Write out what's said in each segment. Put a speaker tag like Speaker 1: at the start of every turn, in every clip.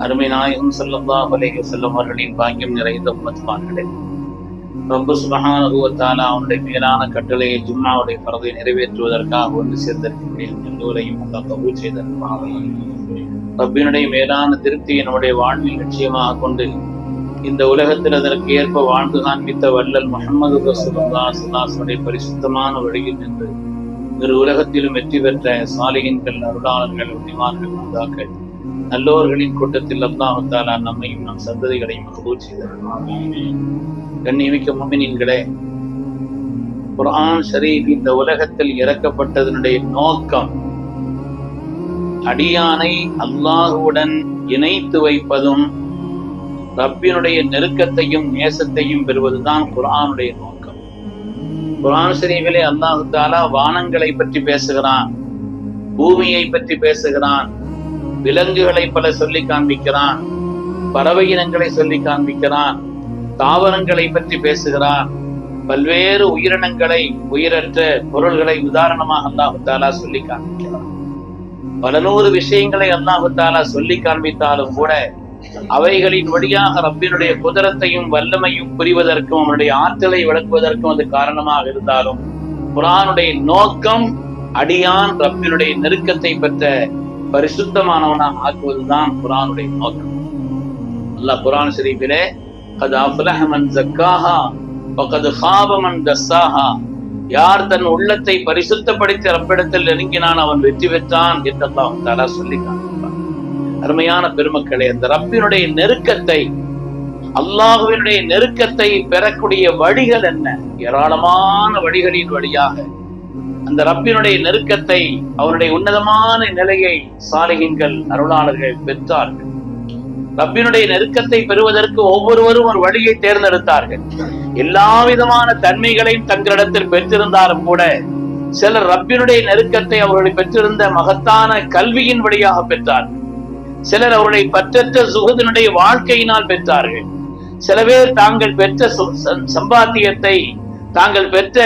Speaker 1: அருமை நாயகம் ஸல்லல்லாஹு அலைஹி செல்லும் அவர்களின் பாக்கியம் நிறைந்த உம்மத்மார்களே ரொம்ப சுப்ஹானஹு அவனுடைய மேலான கட்டளையை ஜும்மாவுடைய பறவை நிறைவேற்றுவதற்காக ஒன்று சேர்ந்திருக்கக்கூடிய எல்லோரையும் அல்லாஹ் கபூல் செய்திருப்பாங்க ரப்பினுடைய மேலான திருப்தியை நம்முடைய வாழ்வில் நிச்சயமாக கொண்டு இந்த உலகத்தில் அதற்கு ஏற்ப வாழ்ந்து காண்பித்த வள்ளல் முகமது ரசூலுல்லாஹ் ஸல்லல்லாஹு பரிசுத்தமான வழியில் நின்று இரு உலகத்திலும் வெற்றி பெற்ற சாலையின்கள் அருளாளர்கள் உரிமார்கள் முந்தாக்கள் நல்லோர்களின் கூட்டத்தில் அல்லாஹு தாலா நம்மையும் நம் சந்ததிகளையும் கபூல் கண்ணியமிக்க முமினின்களே குரான் ஷரீப் இந்த உலகத்தில் இறக்கப்பட்டதனுடைய நோக்கம் அடியானை அல்லாஹுடன் இணைத்து வைப்பதும் ரப்பினுடைய நெருக்கத்தையும் நேசத்தையும் பெறுவதுதான் குரானுடைய நோக்கம். குரான் ஷரீஃபிலே அல்லாஹு தாலா வானங்களை பற்றி பேசுகிறான் பூமியை பற்றி பேசுகிறான் விலங்குகளை பல சொல்லி காண்பிக்கிறான். பறவை இனங்களை சொல்லி காண்பிக்கிறான். தாவரங்களை பற்றி பேசுகிறான். பல்வேறு உயிரினங்களை உயிரற்ற பொருள்களை உதாரணமாக அல்லாஹு தாலா சொல்லி காண்பிக்கிறான். பல நூறு விஷயங்களை அல்லாஹு தாலா சொல்லி காண்பித்தாலும் கூட அவைகளின் வழியாக ரப்பினுடைய குதிரத்தையும் வல்லமையும் புரிவதற்கும் அவனுடைய ஆற்றலை விளக்குவதற்கும் அது காரணமாக இருந்தாலும் குரானுடைய நோக்கம் அடியான் ரப்பினுடைய நெருக்கத்தை பெற்ற பரிசுத்தமானவனாக ஆக்குவதுதான் குரானுடைய நோக்கம். அல்லாஹ் குரான் ஷரீஃபிலே கது அஃப்லஹமன் ஜக்காஹா பகது ஹாபமன் தஸ்ஸாஹா. யார் தன் உள்ளத்தை பரிசுத்தப்படுத்தி ரப்பிடத்தில் நெருங்கினான் அவன் வெற்றி பெற்றான் என்றெல்லாம் தலா சொல்லி காண்பான் அருமையான பெருமக்களே அந்த ரப்பினுடைய நெருக்கத்தை அல்லாஹுவினுடைய நெருக்கத்தை பெறக்கூடிய வழிகள் என்ன? ஏராளமான வழிகளின் வழியாக அந்த ரப்பினுடைய நெருக்கத்தை அவருடைய உன்னதமான நிலையை சாலிகின்கள் அருளாளர்கள் பெற்றார்கள். ரப்பினுடைய நெருக்கத்தை பெறுவதற்கு ஒவ்வொருவரும் ஒரு வழியை தேர்ந்தெடுத்தார்கள். எல்லா விதமான தன்மைகளையும் தங்களிடத்தில் பெற்றிருந்தாலும் கூட சிலர் ரப்பினுடைய நெருக்கத்தை அவர்களை பெற்றிருந்த மகத்தான கல்வியின் வழியாக பெற்றார்கள். சிலர் அவருடைய பற்றற்ற சுகத்தினுடைய வாழ்க்கையினால் பெற்றார்கள். சில பேர் தாங்கள் பெற்ற சம்பாத்தியத்தை தாங்கள் பெற்ற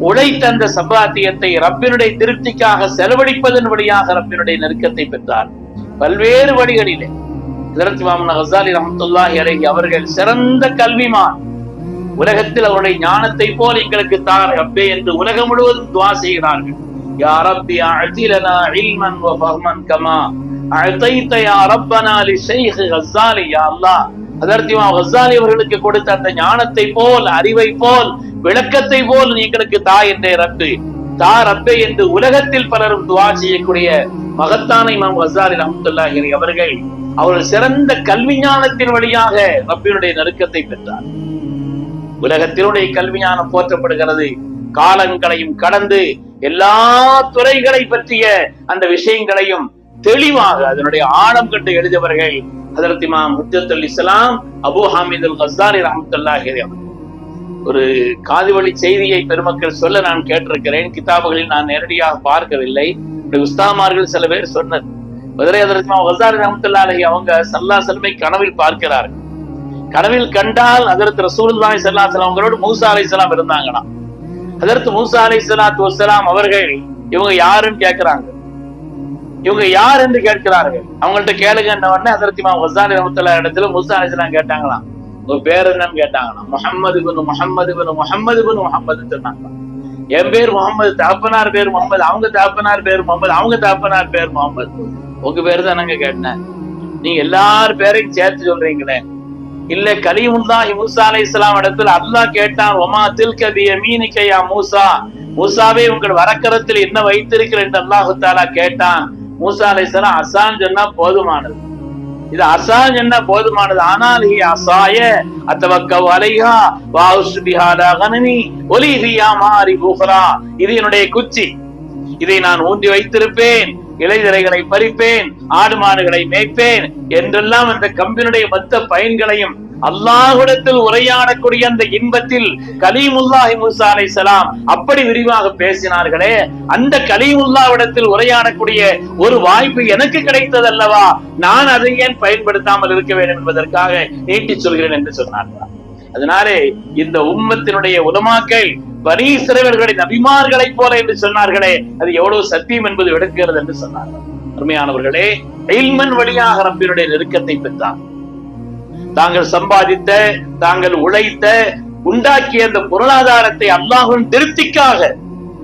Speaker 1: உழைத்த அந்த சம்பாத்தியத்தை ரப்பினுடைய திருப்திக்காக செலவழிப்பதன் வழியாக ரப்பினுடைய நெருக்கத்தை பெற்றார். பல்வேறு வழிகளிலே. இதற்கு மாமன் ஹசாலி ரஹமத்துல்லாஹி அலஹி அவர்கள் சிறந்த கல்விமான். உலகத்தில் அவருடைய ஞானத்தை போல் எங்களுக்கு தார் ரப்பே என்று உலகம் முழுவதும் துவா செய்கிறார்கள். யா ரப்பி அழ்த்திலனா இல்மன் வ ஃபஹ்மன் கமா அஅதைத யா ரப்பனா லி ஷைഖ் கஸாலி யா அல்லாஹ். அதற்கு இமாம் அவர்களுக்கு கொடுத்த அந்த ஞானத்தை போல் அறிவை போல் விளக்கத்தை போல் நீ எங்களுக்கு தா என்றே ரப்பு. தா ரப்பே என்று உலகத்தில் பலரும் துவா செய்யக்கூடிய மகத்தான இமாம் கஸாலி ரஹமத்துல்லாஹி அவர்கள் அவர்கள் சிறந்த கல்வி ஞானத்தின் வழியாக ரப்பினுடைய நெருக்கத்தை பெற்றார். உலகத்தினுடைய கல்வி ஞானம் போற்றப்படுகிறது. காலங்களையும் கடந்து எல்லா துறைகளை பற்றிய அந்த விஷயங்களையும் தெளிவாக அதனுடைய ஆழம் கண்டு எழுதியவர்கள் ஹதரத் இமாம் முத்தத்துல் இஸ்லாம் அபு ஹாமித் அல் ஹசாரி ரஹமத்துல்லாஹி ஒரு காதுவழி செய்தியை பெருமக்கள் சொல்ல நான் கேட்டிருக்கிறேன். கிதாபுகளில் நான் நேரடியாக பார்க்கவில்லை. உஸ்தாமார்கள் சில பேர் சொன்னது. மதுரை அதற்கு ஹசாரி ரஹமத்துல்லாஹி அவங்க சல்லா செல்மை கனவில் பார்க்கிறார்கள் கனவில் கண்டால் அதற்கு ரசூல்லாய் ஸல்லல்லாஹு அலைஹி அவங்களோடு மூசா சலாம் இருந்தாங்களாம். அதற்கு மூசா அலைஹிஸ்ஸலாத்து வஸ்ஸலாம் அவர்கள் இவங்க யாருன்னு கேட்கிறாங்க இவங்க யார் என்று கேட்கிறார்கள்? அவங்கள்ட்ட கேளுங்க உடனே அதற்கு இமாம் ஹசாரி இடத்துல மூசா கேட்டாங்களாம். உங்க பேர் என்னன்னு கேட்டாங்களாம். முகமது பின் முஹம்மது பின் முகமது பின் முஹம்மதுன்னு சொன்னாங்க. என் பேர் முகமது தாப்பனார் பேர் முகமது அவங்க தாப்பனார் பேர் முகமது அவங்க தாப்பனார் பேர் முகமது உங்க பேர் தானங்க கேட்டேன். நீங்க எல்லார் பேரையும் சேர்த்து சொல்றீங்களே. இல்ல கலிமுல்லாஹி மூசா அலை இஸ்லாம் இடத்துல அல்லாஹ் கேட்டான் ஒமா தில்க பி யமீனிகையா மூசா? மூசாவே உங்கள் வரக்கரத்தில் என்ன வைத்திருக்கிறேன் என்று அல்லாஹு தாலா கேட்டான். மூசா அலை அசான் சொன்னா போதுமானது. இது அசான் என்ன போதுமானது. ஆனால் ஹி அசாய அத்தவக்க அலைஹா வாஉஸ் பிஹாலா கனமி ஒலி ஹியா மாரி புஹ்ரா இது என்னுடைய குச்சி. இதை நான் ஊந்தி வைத்திருப்பேன் இலைதரைகளை பறிப்பேன் ஆடு மாடுகளை மேய்ப்பேன் என்றெல்லாம் அந்த கம்பினுடைய மொத்த பயன்களையும் அல்லாஹுடத்தில் உரையாடக்கூடிய அந்த இன்பத்தில் கலீமுல்லாஹி மூசா அலை சலாம் அப்படி விரிவாக பேசினார்களே அந்த கலீமுல்லாவிடத்தில் உரையாடக்கூடிய ஒரு வாய்ப்பு எனக்கு கிடைத்தது அல்லவா நான் அதை ஏன் பயன்படுத்தாமல் இருக்க வேண்டும் என்பதற்காக நீட்டி சொல்கிறேன் என்று சொன்னார்கள் அதனாலே இந்த உம்மத்தினுடைய உலமாக்கள் பரீசிறவர்களின் அபிமார்களைப் போல என்று சொன்னார்களே அது எவ்வளவு சத்தியம் என்பது விளக்குகிறது என்று சொன்னார்கள். அருமையானவர்களே இல்மன் வழியாக ரப்பினுடைய நெருக்கத்தை பெற்றார் தாங்கள் சம்பாதித்த தாங்கள் உழைத்த உண்டாக்கிய அந்த பொருளாதாரத்தை அல்லாஹுவின் திருப்திக்காக.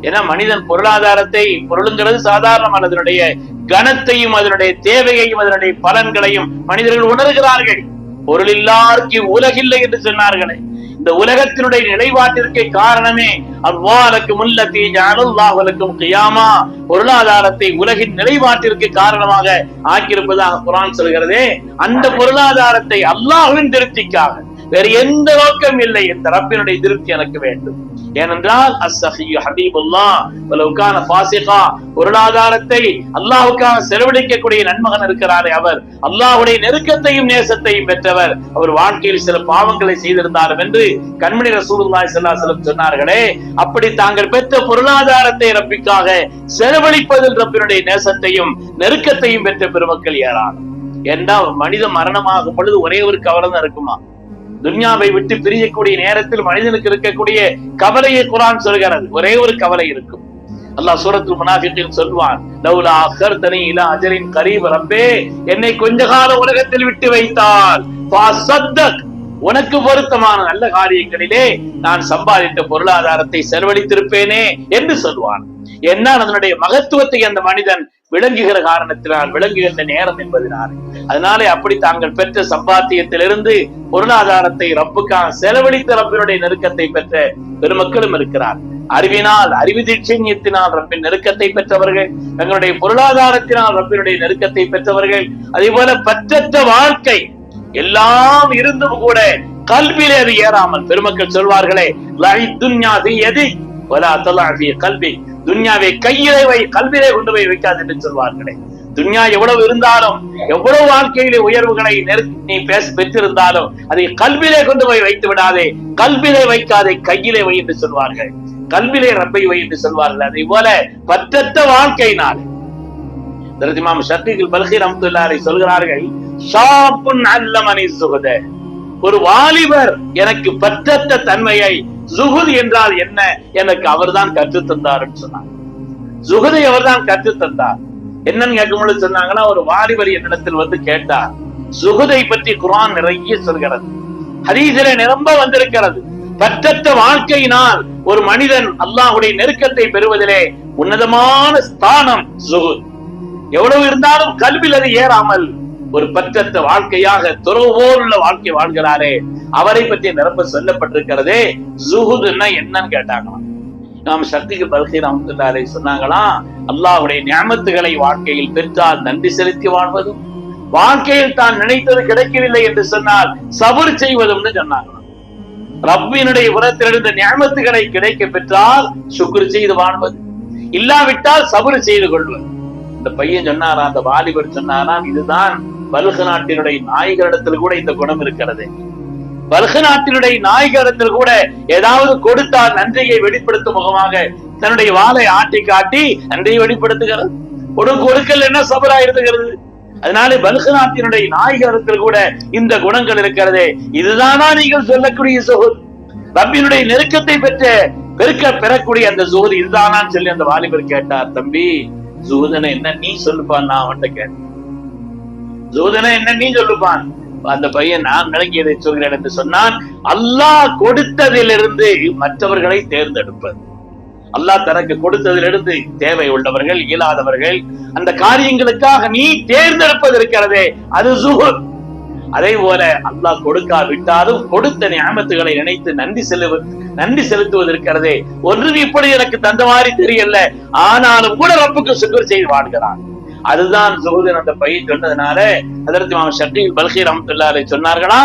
Speaker 1: ஏன்னா மனிதன் பொருளாதாரத்தை பொருளுங்கிறது சாதாரணமான அதனுடைய கனத்தையும் அதனுடைய தேவையையும் அதனுடைய பலன்களையும் மனிதர்கள் உணர்கிறார்கள். பொருள் இல்லாருக்கு உலகில்லை என்று சொன்னார்களே. இந்த உலகத்தினுடைய நிலைப்பாட்டிற்கு காரணமே அவ்வாலக்கு முல்லத்தி அனுல்லாஹலுக்கும் கியாமா பொருளாதாரத்தை உலகின் நிலைப்பாட்டிற்கு காரணமாக ஆக்கியிருப்பதாக குரான் சொல்கிறதே. அந்த பொருளாதாரத்தை அல்லாஹ்வின் திருப்திக்காக வேறு எந்த நோக்கம் இல்லை இந்த ரப்பினுடைய திருப்தி எனக்கு வேண்டும். ஏனென்றால் அஸ்ஸஹியு ஹபீபுல்லா வலவுக்கான பாசிகா பொருளாதாரத்தை அல்லாஹ்வுக்காக செலவழிக்கக்கூடிய நன்மகன் இருக்கிறாரே அவர். அல்லாஹ்வுடைய நெருக்கத்தையும் நேசத்தையும் பெற்றவர். அவர் வாழ்க்கையில் சில பாவங்களை செய்திருந்தாலும் என்று கண்மணி ரசூலுல்லாஹி ஸல்லல்லாஹு அலைஹி சொன்னார்களே அப்படி தாங்கள் பெற்ற பொருளாதாரத்தை ரப்பிக்காக செலவழிப்பதில் ரப்பினுடைய நேசத்தையும் நெருக்கத்தையும் பெற்ற பெருமக்கள் ஏறான் என்றால் மனித மரணமாகும் பொழுது ஒரே ஒரு கவலை தான் இருக்குமா? துன்யாவை விட்டு பிரியக்கூடிய நேரத்தில் மனிதனுக்கு இருக்கக்கூடிய கவலையை குரான் சொல்கிறது. ஒரே ஒரு கவலை இருக்கும். அல்லாஹ் சூரத்துல் முனாஃபிகின் சொல்வான் லவ்லா அக்கர்தனி இலா அஜரின் கரீப் ரப்பே என்னை கொஞ்ச கால உலகத்தில் விட்டு வைத்தால் ஃபஸத்தக் உனக்கு பொருத்தமான நல்ல காரியங்களிலே நான் சம்பாதித்த பொருளாதாரத்தை செலவழித்திருப்பேனே என்று சொல்வான். என்ன அதனுடைய மகத்துவத்தை அந்த மனிதன் விளங்குகிற காரணத்தினால் விளங்குகின்ற நேரம் என்பதனால். அதனாலே அப்படி தாங்கள் பெற்ற சம்பாத்தியத்திலிருந்து பொருளாதாரத்தை ரப்புக்காக செலவழித்த ரப்பினுடைய நெருக்கத்தை பெற்ற பெருமக்களும் இருக்கிறார். அறிவினால் அறிவு தீட்சண்யத்தினால் ரப்பின் நெருக்கத்தை பெற்றவர்கள் தங்களுடைய பொருளாதாரத்தினால் ரப்பினுடைய நெருக்கத்தை பெற்றவர்கள் அதே போல பற்றற்ற வாழ்க்கை எல்லாம் இருந்தும் கூட கல்வியிலே அது ஏறாமல் பெருமக்கள் சொல்வார்களே லை துன்யா எது கல்வி. துன்யாவை கையிலே வை கல்வியிலே கொண்டு போய் வைக்காது என்று சொல்வார்களே. துன்யா எவ்வளவு இருந்தாலும் எவ்வளவு வாழ்க்கையிலே உயர்வுகளை நீ பேச பெற்றிருந்தாலும் அதை கல்வியிலே கொண்டு போய் வைத்து விடாதே. கல்விலே வைக்காதே கையிலே வை என்று சொல்வார்கள். கல்விலே ரப்பை வை என்று சொல்வார்கள். அதே போல பற்றற்ற வாழ்க்கையினால். இமாம் ஷத்தீல் பல்கீர் அம்துல்லாரை சொல்கிறார்கள் ஷாப்புன் அல்லமணி சுகத. ஒரு வாலிபர் எனக்கு பற்றற்ற தன்மையை சுகுது என்றால் என்ன? எனக்கு அவர்தான் கற்றுத் தந்தார்னு சொன்னார் சுகுதை அவர்தான் கற்றுத் தந்தார் என்னன்னு கேட்கும் பொழுது சொன்னாங்கன்னா ஒரு வாலிபர் என்னிடத்தில் வந்து கேட்டார் சுகுதை பற்றி குரான் நிறைய சொல்கிறது. ஹரீசிலே நிரம்ப வந்திருக்கிறது. பற்றற்ற வாழ்க்கையினால் ஒரு மனிதன் அல்லாஹுடைய நெருக்கத்தை பெறுவதிலே உன்னதமான ஸ்தானம் சுகுத். எவ்வளவு இருந்தாலும் கல்வியில் அது ஏறாமல் ஒரு பற்றற்ற வாழ்க்கையாக துறவோர் உள்ள வாழ்க்கை வாழ்கிறாரே அவரை பற்றி நிரம்ப சொல்லப்பட்டிருக்கிறதே ஜுகுதுன்னா என்னன்னு கேட்டாங்களாம். நாம் சக்திக்கு பல்கை ராமத்துல்லாரை சொன்னாங்களாம் அல்லாஹுடைய ஞாபகத்துகளை வாழ்க்கையில் பெற்றால் நன்றி செலுத்தி வாழ்வதும் வாழ்க்கையில் தான் நினைத்தது கிடைக்கவில்லை என்று சொன்னால் சபர் செய்வதும்னு சொன்னாங்களாம். ரப்பினுடைய உரத்திலிருந்து ஞாபகத்துகளை கிடைக்க பெற்றால் சுக்குரு செய்து வாழ்வது இல்லாவிட்டால் சபர் செய்து கொள்வது. இந்த பையன் சொன்னாரா அந்த வாலிபர் சொன்னாராம் இதுதான் பல்கு நாட்டினுடைய நாயகரிடத்தில் கூட இந்த குணம் இருக்கிறது. பல்கு நாட்டினுடைய நாயகரிடத்தில் கூட ஏதாவது கொடுத்தால் நன்றியை வெளிப்படுத்தும் முகமாக தன்னுடைய வாளை ஆட்டி காட்டி நன்றியை வெளிப்படுத்துகிறது. கொடு கொடுக்கல் என்ன சபரா இருந்துகிறது? அதனால பல்கு நாட்டினுடைய நாயகரிடத்தில் கூட இந்த குணங்கள் இருக்கிறதே. இதுதானா நீங்கள் சொல்லக்கூடிய சுகுர்? ரப்பினுடைய நெருக்கத்தை பெற்ற பெருக்க பெறக்கூடிய அந்த சுகுர் இதுதானான்னு சொல்லி அந்த வாலிபர் கேட்டார் தம்பி ஜூதனை என்ன நீ சொல்லுப்பா நான் அவன்கிட்ட கேட்டேன். ஜூதனை என்ன நீ சொல்லுப்பான் அந்த பையன் நான் விளங்கியதை சொல்கிறேன் என்று சொன்னான் அல்லாஹ் கொடுத்ததிலிருந்து மற்றவர்களை தேர்ந்தெடுப்பது. அல்லாஹ் தனக்கு கொடுத்ததிலிருந்து தேவை உள்ளவர்கள் இயலாதவர்கள் அந்த காரியங்களுக்காக நீ தேர்ந்தெடுப்பது இருக்கிறதே அது சுகுர் அதே போல அல்லாஹ் கொடுக்காவிட்டாலும் கொடுத்த ஞாபகத்துகளை நினைத்து நன்றி செலுவ நன்றி செலுத்துவது இருக்கிறதே. ஒன்று இப்படி எனக்கு தந்த மாதிரி தெரியல. ஆனாலும் கூட ரப்புக்கு சுக்கர் செய்து வாழ்கிறான். அதுதான் சுகுதன் அந்த பையன் சொன்னதுனால அதற்கு அவன் ஷட்டி பல்கீர் அமத்துல்லாரை சொன்னார்களா?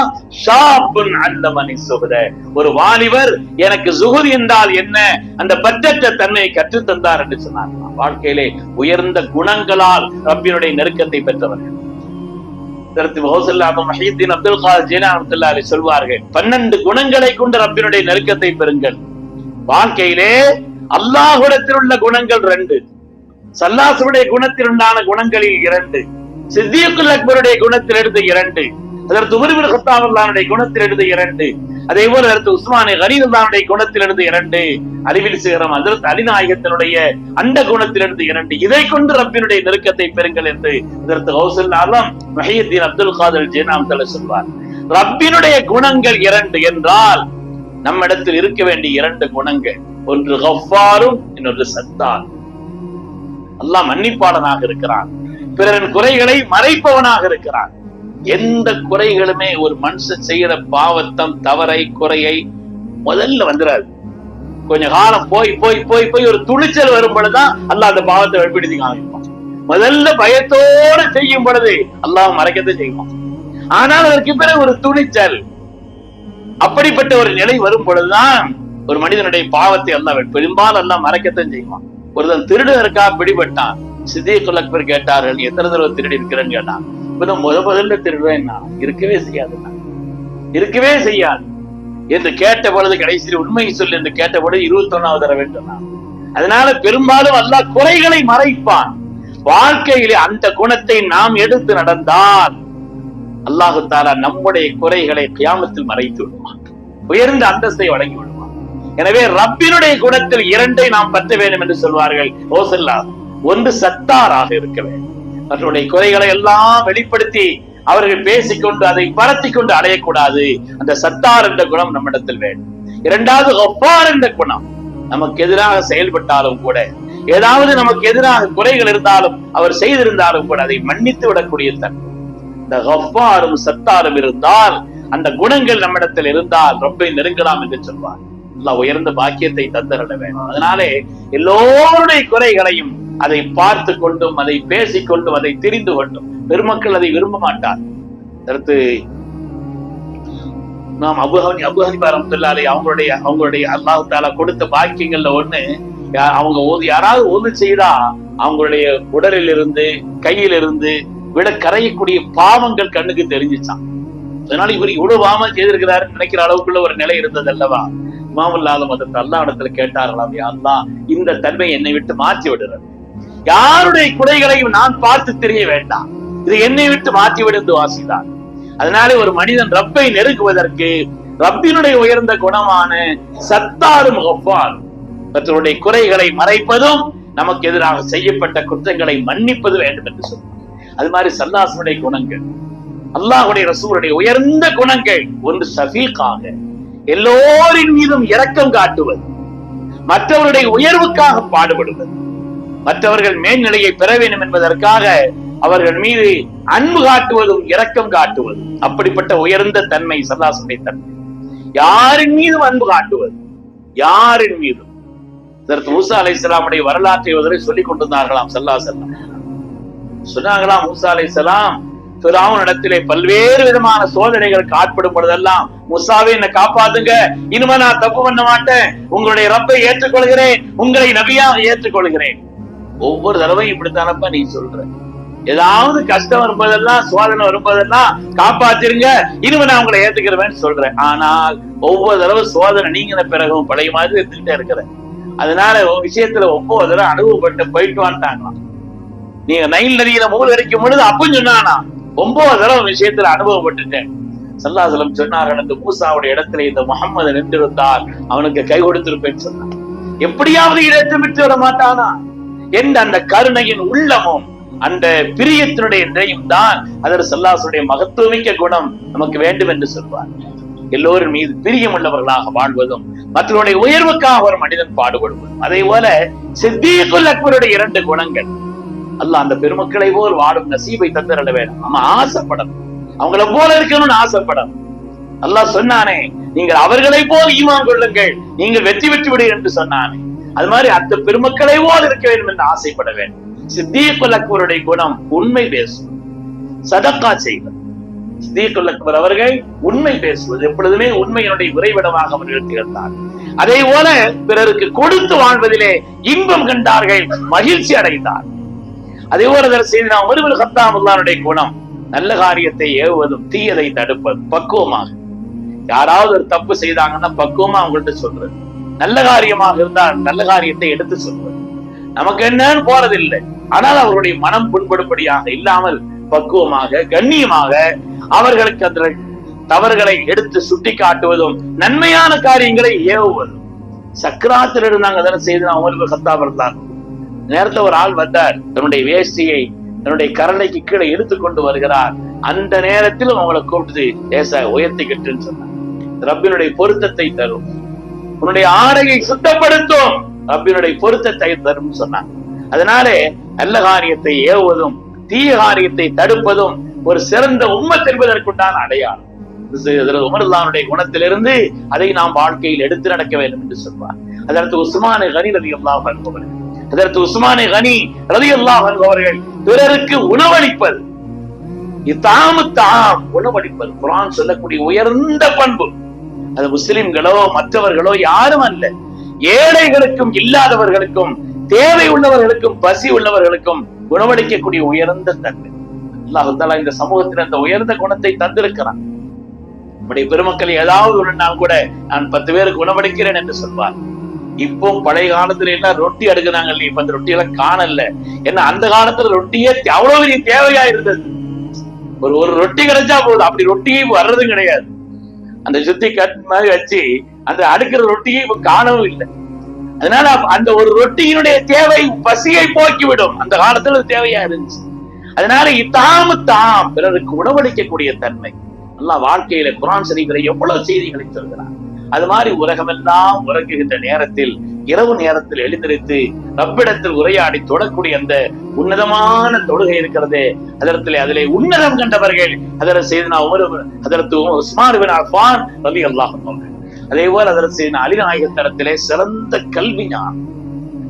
Speaker 1: ஷாப்புன் அல்லமணி சுகுத ஒரு வாலிபர் எனக்கு சுகுர் என்றால் என்ன? அந்த பற்றற்ற தன்மையை கற்றுத் தந்தார் என்று சொன்னார்களாம் வாழ்க்கையிலே உயர்ந்த குணங்களால் ரப்பினுடைய நெருக்கத்தை பெற்றவர்கள் அப்துல் காதர் சொல்வார்கள் பன்னெண்டு குணங்களை கொண்டு ரப்பினுடைய நெருக்கத்தை பெறுங்கள். வாழ்க்கையிலே அல்லாஹுடத்தில் உள்ள குணங்கள் ரெண்டு. சல்லாசுடைய குணத்தில் உண்டான குணங்களில் இரண்டு சித்தியுக்குல் அக்பருடைய குணத்தில் இருந்து இரண்டு அதற்கு உமர்பின் ஹத்தாவுல்லானுடைய குணத்தில் இருந்து இரண்டு அதே போல அடுத்து உஸ்மானி கரீதுல்லானுடைய குணத்திலிருந்து இரண்டு அறிவில் சிகரம் அதற்கு அலிநாயகத்தினுடைய அந்த குணத்திலிருந்து இரண்டு இதை கொண்டு ரப்பினுடைய நெருக்கத்தை பெறுங்கள் என்று அதற்கு Ghousul Azam Mohiyuddin Abdul Qadir ஜெனாம் தலை சொல்வார். ரப்பினுடைய குணங்கள் இரண்டு என்றால் நம்மிடத்தில் இருக்க வேண்டிய இரண்டு குணங்கள் ஒன்று கஃபாரும் இன்னொன்று சத்தான் அல்லாஹ் மன்னிப்பாளனாக இருக்கிறான். பிறரின் குறைகளை மறைப்பவனாக இருக்கிறான். எந்த குறைகளுமே ஒரு மனுஷன் செய்யற பாவத்தம் தவறை குறையை முதல்ல வந்துடாது கொஞ்ச காலம் போய் போய் போய் போய் ஒரு துணிச்சல் வரும் பொழுதுதான் அல்லாஹ் அந்த பாவத்தை வெளிப்படுத்தி காமிப்பான். முதல்ல பயத்தோட செய்யும் பொழுது அல்லாஹ் மறைக்கத்தை செய்வான். ஆனால் அதற்கு பிறகு ஒரு துணிச்சல் அப்படிப்பட்ட ஒரு நிலை வரும் பொழுதுதான் ஒரு மனிதனுடைய பாவத்தை அல்லாஹ் பெரும்பாலும் எல்லாம் மறைக்கத்தான் செய்வான். ஒருத்தன் திருடனுக்கா பிடிபட்டான். சித்திகுல் அக்பர் கேட்டார்கள் எத்தனை தடவை திருடி இருக்கிறேன்னு கேட்டான் முத முதல்ல திருடுவேன் இருக்கவே செய்யாது இருக்கவே செய்யாது. என்று கேட்ட பொழுது கடைசியில் உண்மையை சொல்லி என்று கேட்ட பொழுது இருபத்தி ஒன்னாவது தடவை சொன்னான் அதனால பெரும்பாலும் அல்லாஹ் குறைகளை மறைப்பான். வாழ்க்கையிலே அந்த குணத்தை நாம் எடுத்து நடந்தால் அல்லாஹு தாலா நம்முடைய குறைகளை கியாமத்தில் மறைத்து விடுவான். உயர்ந்த அந்தஸ்தை வழங்கி எனவே ரப்பினுடைய குணத்தில் இரண்டை நாம் பற்ற வேண்டும் என்று சொல்வார்கள். ஓசல்லா ஒன்று சத்தாராக இருக்க வேண்டும். அவர்களுடைய குறைகளை எல்லாம் வெளிப்படுத்தி அவர்கள் பேசிக்கொண்டு அதை பரத்தி கொண்டு அடையக்கூடாது. அந்த சத்தார் என்ற குணம் நம்மிடத்தில் வேண்டும். இரண்டாவது ஒப்பார் என்ற குணம். நமக்கு எதிராக செயல்பட்டாலும் கூட ஏதாவது நமக்கு எதிராக குறைகள் இருந்தாலும் அவர் செய்திருந்தாலும் கூட அதை மன்னித்து விடக்கூடிய தன்மை. இந்த ஹஃபாரும் சத்தாரும் இருந்தால் அந்த குணங்கள் நம்மிடத்தில் இருந்தால் ரொம்ப நெருங்கலாம் என்று சொல்வார். அல்லாஹ் உயர்ந்த பாக்கியத்தை தந்தரிட வேண்டும். அதனாலே எல்லோருடைய குறைகளையும் அதை பார்த்து கொண்டும் அதை பேசிக்கொண்டும் அதை தெரிந்து கொண்டும் பெருமக்கள் அதை விரும்ப மாட்டார். அடுத்து நாம் அபுஹனி அபுஹனிபா ரஹ்மத்துல்லாஹி அவங்களுடைய அவங்களுடைய அல்லாஹ் தாலா கொடுத்த பாக்கியங்கள்ல ஒண்ணு அவங்க ஓது யாராவது ஓது செய்தா அவங்களுடைய உடலில் இருந்து கையில இருந்து விட கரையக்கூடிய பாவங்கள் கண்ணுக்கு தெரிஞ்சிச்சான் அதனால இவர் இவ்வளவு பாவம் செய்திருக்கிறாருன்னு நினைக்கிற அளவுக்குள்ள ஒரு நிலை இருந்தது அல்லவா? இமாமுல்லாத மதத்தை அல்லா இடத்துல கேட்டார்களாம் யா இந்த தன்மை என்னை விட்டு மாற்றி விடுறது யாருடைய குறைகளையும் நான் பார்த்து தெரிய வேண்டாம். இது என்னை விட்டு மாற்றி விடுந்து வாசிதான் அதனால ஒரு மனிதன் ரப்பை நெருங்குவதற்கு ரப்பினுடைய உயர்ந்த குணமான சத்தாறு முகப்பால் மற்றவருடைய குறைகளை மறைப்பதும் நமக்கு எதிராக செய்யப்பட்ட குற்றங்களை மன்னிப்பது வேண்டும் என்று சொல்றார் அது மாதிரி சல்லாசனுடைய குணங்கள் அல்லாஹுடைய ரசூருடைய உயர்ந்த குணங்கள் ஒன்று சஃபீக்காக எல்லோரின் மீதும் இரக்கம் காட்டுவது மற்றவருடைய உயர்வுக்காக பாடுபடுவது மற்றவர்கள் மேல்நிலையை பெற வேண்டும் என்பதற்காக அவர்கள் மீது அன்பு காட்டுவதும் இரக்கம் காட்டுவதும் அப்படிப்பட்ட உயர்ந்த தன்மை சதாசுடைய தன்மை. யாரின் மீதும் அன்பு காட்டுவது? யாரின் மீதும்? இதற்கு மூசா அலை இஸ்லாமுடைய வரலாற்றை சொல்லிக் கொண்டிருந்தார்களாம் சல்லா செல்லாம். சொன்னாங்களாம் மூசா அலை இஸ்லாம் இடத்திலே பல்வேறு விதமான சோதனைகளுக்கு ஆட்படும் பொழுதெல்லாம் முசாவே என்னை காப்பாத்துங்க. இனிமே நான் தப்பு பண்ண மாட்டேன். உங்களுடைய ரப்பை ஏற்றுக்கொள்கிறேன். உங்களை நபியாக ஏற்றுக்கொள்கிறேன். ஒவ்வொரு தடவையும் இப்படித்தானப்பா நீ சொல்ற. ஏதாவது கஷ்டம் வரும்போதெல்லாம் சோதனை வரும்போதெல்லாம் காப்பாத்திருங்க. இனிமே நான் உங்களை ஏத்துக்கிறவேன்னு சொல்றேன். ஆனால் ஒவ்வொரு தடவை சோதனை நீங்கின பிறகும் பழைய மாதிரி இருந்துகிட்டே இருக்கிறேன் அதனால விஷயத்துல ஒவ்வொரு தடவை அனுபவப்பட்டு போயிட்டு வந்துட்டாங்களாம். நீங்க நைல் நதியில மூல் வரைக்கும் பொழுது அப்பவும் சொன்னானா ஒன்பது தடவை விஷயத்துல அனுபவப்பட்டுட்டேன். சல்லாசலம் சொன்னார்கள் அந்த மூசாவுடைய இடத்துல இந்த முகம்மது நின்றிருந்தால் அவனுக்கு கை கொடுத்திருப்பேன்னு சொன்னான் எப்படியாவது இடத்தை விட்டு விட மாட்டானா? என்ற அந்த கருணையின் உள்ளமும் அந்த பிரியத்தினுடைய நிலையும் தான் அதற்கு சல்லாசுடைய மகத்துவமிக்க குணம் நமக்கு வேண்டும் என்று சொல்வார். எல்லோரும் மீது பிரியம் உள்ளவர்களாக வாழ்வதும் மற்றவருடைய உயர்வுக்காக ஒரு மனிதன் பாடுபடுவதும் அதே போல சித்தீகுல் அக்பருடைய இரண்டு குணங்கள். அல்ல அந்த பெருமக்களை போல் வாழும் நசீபை தந்திரல வேணும். நம்ம ஆசைப்படணும். அவங்கள போல இருக்கணும்னு ஆசைப்படணும். அல்லாஹ் சொன்னானே நீங்கள் அவர்களை போல் ஈமான் கொள்ளுங்கள். நீங்கள் வெற்றி பெற்று விடு என்று சொன்னானே. அது மாதிரி அந்த பெருமக்களை போல் இருக்க வேண்டும் என்று ஆசைப்பட வேண்டும். சித்தீக்குல் அக்பருடைய குணம் உண்மை பேசும். சதக்கா செய்வது. சித்தீக்குல் அக்பர் அவர்கள் உண்மை பேசுவது. எப்பொழுதுமே உண்மையினுடைய உறைவிடமாக அவர்கள் திகழ்ந்தார் அதே போல பிறருக்கு கொடுத்து வாழ்வதிலே இன்பம் கண்டார்கள் மகிழ்ச்சி அடைந்தார். அதே போல அதற்கு நாம் ஒருவர் ஹத்தாமுல்லானுடைய குணம். நல்ல காரியத்தை ஏவுவதும் தீயதை தடுப்பது பக்குவமாக. யாராவது ஒரு தப்பு செய்தாங்கன்னா பக்குவமா அவங்கள்ட்ட சொல்றது. நல்ல காரியமாக இருந்தால் நல்ல காரியத்தை எடுத்து சொல்றது. நமக்கு என்னன்னு போறதில்லை. ஆனால் அவருடைய மனம் புண்படும்படியாக இல்லாமல் பக்குவமாக கண்ணியமாக அவர்களுக்கு அந்த தவறுகளை எடுத்து சுட்டி காட்டுவதும் நன்மையான காரியங்களை ஏவுவதும். சக்கராத்தில் இருந்தாங்க அதனை செய்து நான் உங்களுக்கு கத்தாபர்தான் நேரத்துல ஒரு ஆள் வந்தார். தன்னுடைய வேஷ்டியை தன்னுடைய கரணைக்கு கீழே இழுத்து கொண்டு வருகிறார். அந்த நேரத்தில் அவங்களை கூப்பிட்டு லேசா உயர்த்திக்கிட்டுன்னு சொன்னார். ரப்பினுடைய பொருத்தத்தை தரும். உன்னுடைய ஆடையை சுத்தப்படுத்தும். ரப்பினுடைய பொருத்தத்தை தரும் சொன்னார். அதனாலே நல்ல காரியத்தை ஏவுவதும் தீய காரியத்தை தடுப்பதும் ஒரு சிறந்த உண்மை தெரிவதற்குண்டான அடையாளம். உமர்லானுடைய குணத்திலிருந்து அதை நாம் வாழ்க்கையில் எடுத்து நடக்க வேண்டும் என்று சொல்வார். அதற்கு உஸ்மான கனி ரதி அல்லாஹ் அதற்கு உஸ்மானை கனி ரதி அல்லாஹ் அவர்கள் பிறருக்கு உணவளிப்பது. இத்தாமு தாம் உணவளிப்பது. குரான் சொல்லக்கூடிய உயர்ந்த பண்பு. அது முஸ்லிம்களோ மற்றவர்களோ யாரும் அல்ல. ஏழைகளுக்கும் இல்லாதவர்களுக்கும் தேவை உள்ளவர்களுக்கும் பசி உள்ளவர்களுக்கும் உணவளிக்கக்கூடிய உயர்ந்த தன்மை. அல்லாஹால இந்த சமூகத்தில் அந்த உயர்ந்த குணத்தை தந்திருக்கிறான். நம்முடைய பெருமக்கள் ஏதாவது ஒரு நாள் கூட நான் பத்து பேருக்கு உணவளிக்கிறேன் என்று சொல்வார் இப்போ பழைய காலத்துல எல்லாம் ரொட்டி அடுக்குறாங்க இல்லையா? இப்ப அந்த ரொட்டி எல்லாம் காணல. ஏன்னா அந்த காலத்துல ரொட்டியே அவ்வளவு பெரிய தேவையா இருந்தது. ஒரு ஒரு ரொட்டி கிடைச்சா போதும். அப்படி ரொட்டியே வர்றதும் கிடையாது. அந்த சுத்தி கட் மாதிரி வச்சு அந்த அடுக்கிற ரொட்டியை இப்ப காணவும் இல்லை. அதனால அந்த ஒரு ரொட்டியினுடைய தேவை பசியை போக்கிவிடும். அந்த காலத்துல தேவையா இருந்துச்சு. அதனால இத்தாம தாம். பிறருக்கு உணவளிக்கக்கூடிய தன்மை. நல்லா வாழ்க்கையில குரான் சரிகளை எவ்வளவு செய்திகளை சொல்கிறார் அது மாதிரி உலகமெல்லாம் உறங்குகின்ற நேரத்தில் இரவு நேரத்தில் எழுந்திருத்து ரப்பிடத்தில் உரையாடி தொடக்கூடிய அந்த உன்னதமான தொழுகை இருக்கிறதே அதரத்திலே அதிலே உன்னதம் கண்டவர்கள் அதர செய்தனா உமர் அதற்கு உஸ்மான் பின் அஃபான் ரலி அல்லாஹ் அதே போல அதற்கு செய்தனா அலிநாயகத்தனத்திலே சிறந்த கல்வி ஞானம்.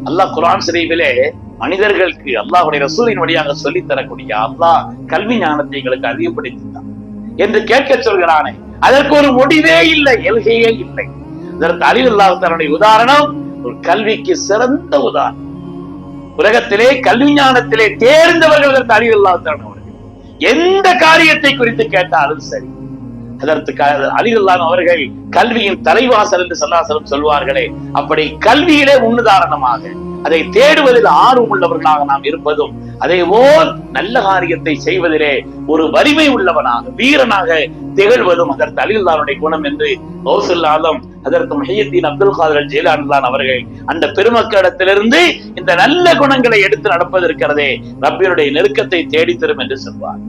Speaker 1: அல்லாஹ் குரான் சிறீவிலே மனிதர்களுக்கு அல்லாஹுடைய ரசூலின் வழியாக சொல்லித் தரக்கூடிய அல்லாஹ் கல்வி ஞானத்தை எங்களுக்கு அறியப்படுத்தினான் என்று கேட்க சொல்கிறானே அதற்கு ஒரு முடிவே இல்லை எல்கையே இல்லை. இதற்கு அலில் அல்லாஹ் உதாரணம் ஒரு கல்விக்கு சிறந்த உதாரணம். உலகத்திலே கல்வி ஞானத்திலே தேர்ந்தவர்கள் அதற்கு அறிவு அல்லாஹ் அவர்கள். எந்த காரியத்தை குறித்து கேட்டாலும் சரி. அதற்கு அலிகுல்லான் அவர்கள் கல்வியின் தலைவாசல் என்று சல்லாசலம் சொல்வார்களே அப்படி கல்வியிலே முன்னுதாரணமாக அதை தேடுவதில் ஆர்வம் உள்ளவர்களாக நாம் இருப்பதும் அதே போல் நல்ல காரியத்தை செய்வதிலே ஒரு வலிமை உள்ளவனாக வீரனாக திகழ்வதும் அதற்கு அலிகுல்லானுடைய குணம் என்று கௌசல்லாலும் அதற்கு மையத்தின் அப்துல் காதர் ஜெயலானந்தான் அவர்கள் அந்த பெருமக்களிடத்திலிருந்து இந்த நல்ல குணங்களை எடுத்து நடப்பதற்கிறதே இருக்கிறதே ரப்பியனுடைய நெருக்கத்தை தேடித்தரும் என்று சொல்வார்.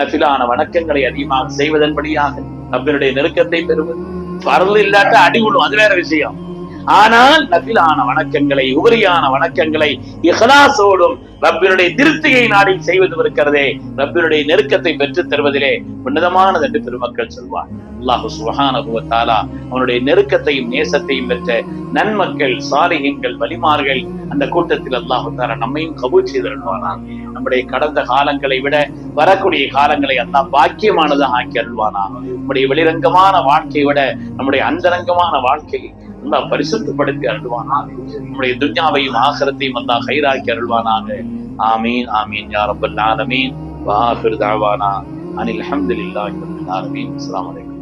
Speaker 1: நஃபிலான வணக்கங்களை அதிகமாக செய்வதன்படியாக ரப்பினுடைய நெருக்கத்தை பெறுவது. பரவல் இல்லாட்ட அடி விடும் அது வேற விஷயம். ஆனால் நபிலான வணக்கங்களை உபரியான வணக்கங்களை இஹலாசோடும் ரப்பினுடைய திருப்தியை நாடி செய்வது இருக்கிறதே ரப்பினுடைய நெருக்கத்தை பெற்றுத் தருவதிலே உன்னதமானது என்று பெருமக்கள் சொல்வார். அல்லாஹு சுஹானுவத்தாலா அவனுடைய நெருக்கத்தையும் நேசத்தையும் பெற்ற நன்மக்கள் சாலிகங்கள் வலிமார்கள் அந்த கூட்டத்தில் அல்லாஹு தாரா நம்மையும் கபூல் செய்திருவானா நம்முடைய கடந்த காலங்களை விட வரக்கூடிய காலங்களை அல்லாஹ் பாக்கியமானதாக ஆக்கி அருள்வானா? நம்முடைய வெளிரங்கமான வாழ்க்கையை விட நம்முடைய அந்தரங்கமான வாழ்க்கை அல்லா பரிசுத்தப்படுத்தி அருள்வானாக. நம்முடைய துன்யாவையும் ஆகரத்தையும் அல்லா கைராக்கி அருள்வானாக. ஆமீன் ஆமீன் யா ரப்பல் ஆலமீன். வாஹிர் தாவானா. அனில் அல்ஹம்துலில்லாஹி ரப்பில் ஆலமீன். அஸ்ஸலாமு அலைக்கும்.